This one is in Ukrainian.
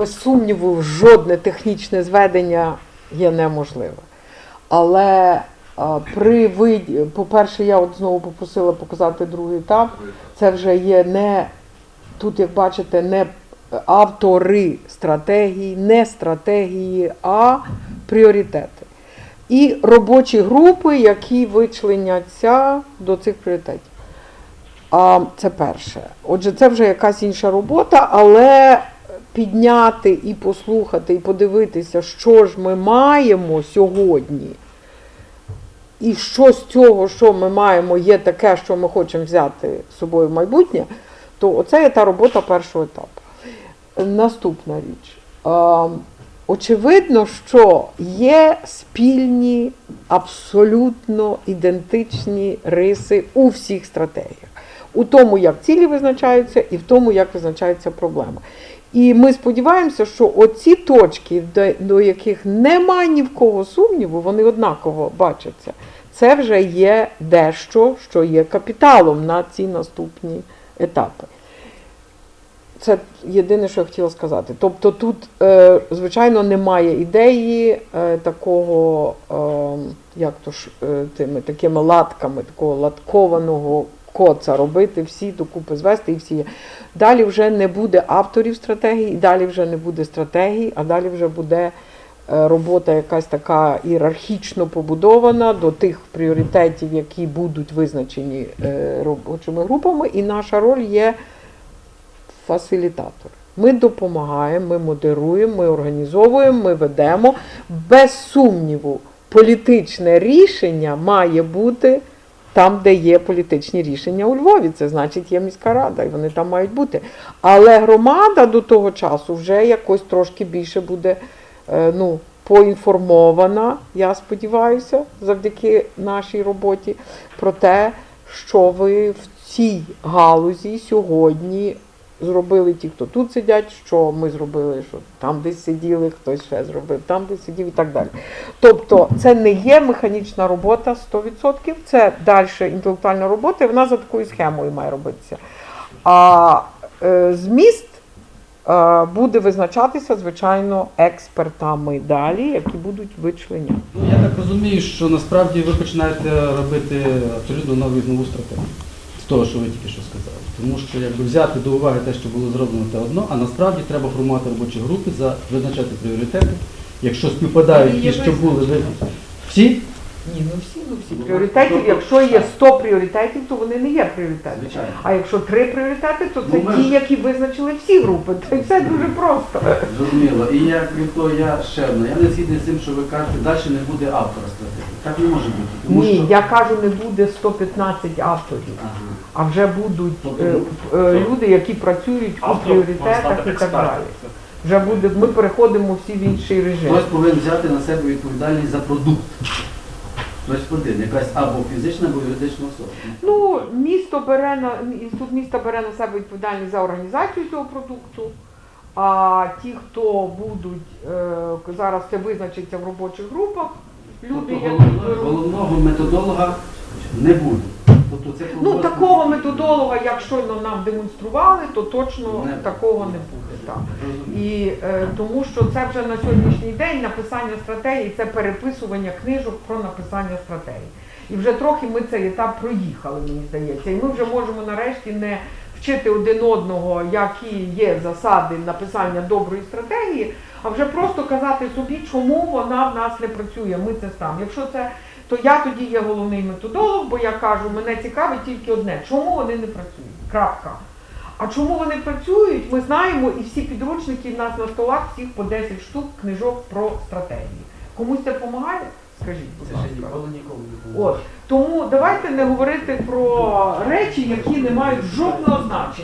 Без сумніву, жодне технічне зведення є неможливе. Але а, при виді, по-перше, я от знову попросила показати другий етап. Це вже є не тут, як бачите, не автори стратегії, не стратегії, а пріоритети. І робочі групи, які вичленяться до цих пріоритетів. А, це перше. Отже, це вже якась інша робота, але підняти і послухати, і подивитися, що ж ми маємо сьогодні, і що з цього, що ми маємо, є таке, що ми хочемо взяти з собою в майбутнє, то оце є та робота першого етапу. Наступна річ. Очевидно, що є спільні, абсолютно ідентичні риси у всіх стратегіях. У тому, як цілі визначаються, і в тому, як визначається проблема. І ми сподіваємося, що оці точки, до, яких нема ні в кого сумніву, вони однаково бачаться. Це вже є дещо, що є капіталом на ці наступні етапи. Це єдине, що я хотіла сказати. Тобто тут, е, звичайно, немає ідеї е, такого, е, як то ж тими такими латками, такого латкованого коца робити, всі докупи звести і всі. Далі вже не буде авторів стратегії, далі вже не буде стратегії, а далі вже буде е, робота якась така ієрархічно побудована до тих пріоритетів, які будуть визначені е, робочими групами. І наша роль є фасилітатор. Ми допомагаємо, ми модеруємо, ми організовуємо, ми ведемо. Без сумніву, політичне рішення має бути там, де є політичні рішення у Львові. Це значить є міська рада, і вони там мають бути. Але громада до того часу вже якось трошки більше буде е, ну, поінформована, я сподіваюся, завдяки нашій роботі, про те, що ви в цій галузі сьогодні зробили ті, хто тут сидять, що ми зробили, що там десь сиділи, хтось ще зробив, там десь сидів і так далі. Тобто це не є механічна робота 100%, це далі інтелектуальна робота, і вона за такою схемою має робитися. А е, зміст е, буде визначатися, звичайно, експертами далі, які будуть вичленяти. Ну, я так розумію, що насправді ви починаєте робити абсолютно нову нову стратегію того, що ви тільки що сказали. Тому що якби взяти до уваги те, що було зроблено, те одно, а насправді треба формувати робочі групи, за визначати пріоритети. Якщо співпадають ті, що були ви всі, Ні, ну всі, ну всі пріоритетів. Якщо є 100 пріоритетів, то вони не є пріоритети. звичайно. А якщо три пріоритети, то це Ну, ми ті, ж- які визначили всі групи. Це все дуже просто. Зрозуміло. І я крім того, я ще одне. Я не згідний з тим, що ви кажете, далі не буде автора. Так не може бути. Тому Ні, що... я кажу, не буде 115 авторів, Ага. а вже будуть е, е, люди, які працюють у пріоритетах і так далі. Вже буде, ми переходимо всі в інший режим. Хтось повинен взяти на себе відповідальність за продукт. Хтось один, якась або фізична, або юридична особа. Ну, місто бере на інститут міста бере на себе відповідальність за організацію цього продукту. А ті, хто будуть е, зараз це визначиться в робочих групах, люди, Тобто які головного, беруть. головного методолога не буде. Тобто це Ну просто- такого методолога, як щойно нам демонстрували, то точно Не. такого не буде. Так. Розумію. І е, тому що це вже на сьогоднішній день написання стратегії, це переписування книжок про написання стратегії. І вже трохи ми цей етап проїхали, мені здається. І ми вже можемо нарешті не вчити один одного, які є засади написання доброї стратегії, а вже просто казати собі, чому вона в нас не працює. Ми це там. Якщо це, то я тоді є головний методолог, бо я кажу, мене цікавить тільки одне, чому вони не працюють. Крапка. А чому вони працюють, ми знаємо, і всі підручники в нас на столах всіх по 10 штук книжок про стратегії. Комусь це допомагає? Скажіть, будь ласка. ніколи ніколи не було. От. Тому давайте не говорити про речі, які не мають жодного значення.